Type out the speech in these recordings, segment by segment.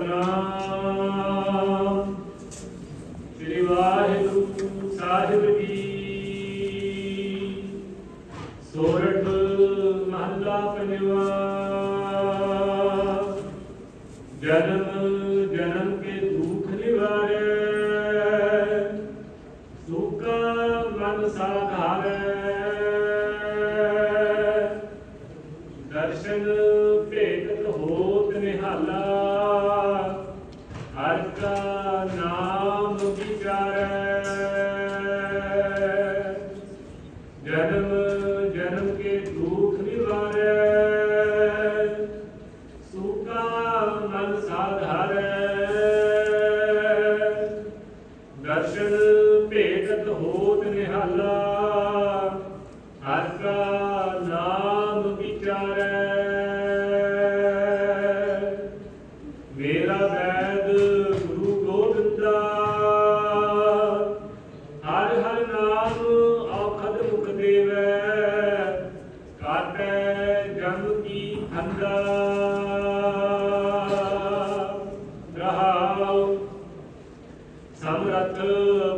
ਸਤਨਾਮ ਸ੍ਰੀ ਵਾਹਿਗੁਰੂ ਸਾਹਿਬ ਜੀ। ਸੋਰਠ ਮਹੱਲਾ ਪੰਜਵਾ ਜਨਮ ਜਨਮ ਕੇ ਦੁੱਖ ਨਿਵਾਰੈ। ਸੁਖਾ ਮਨ ਸਾਧਾਰੈ। ਦਰਸ਼ਨ ਨਿਹਾਲਾ ਹਰ ਕਾ ਨਾਮ ਵਿਚਾਰੈ। ਜਨਮ ਜਨਮ ਕੇ ਦੁਖ ਨਿਵਾਰੈ। ਸੁਖਾ ਮਨ ਸਾਧਾਰੈ ਦਰਸ਼ਨ ਭੇਟਤ ਹੋਤ ਨਿਹਾਲਾ। ਹਰ ਕਾ ਨਾਮ ਕਾਟੈ ਕੀ ਖੰਡਾ ਰਹਾਉ ਸਮਰਥ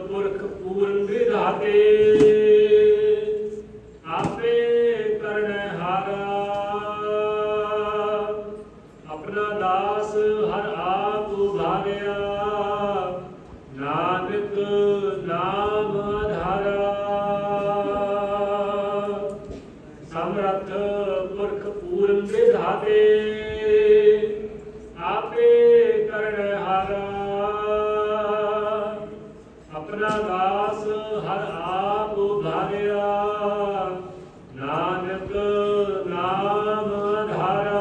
ਪੁਰਖ ਪੂਰਨ ਵਿਧਾਤੇ ਪੁਰਖ ਪੂਰਨ ਵਿਧਾਤੇ ਆਪੇ ਕਰਨੈ ਹਾਰਾ ਆਪਣਾ ਦਾਸ ਹਰ ਆਪ ਉਭਾਰਿਆ। ਨਾਨਕ ਨਾਮ ਆਧਾਰਾ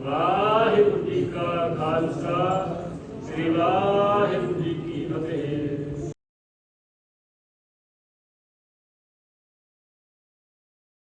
ਵਾਹਿਗੁਰੂ ਜੀ ਕਾ ਖਾਲਸਾ, ਸ੍ਰੀ ਵਾਹਿਗੁਰੂ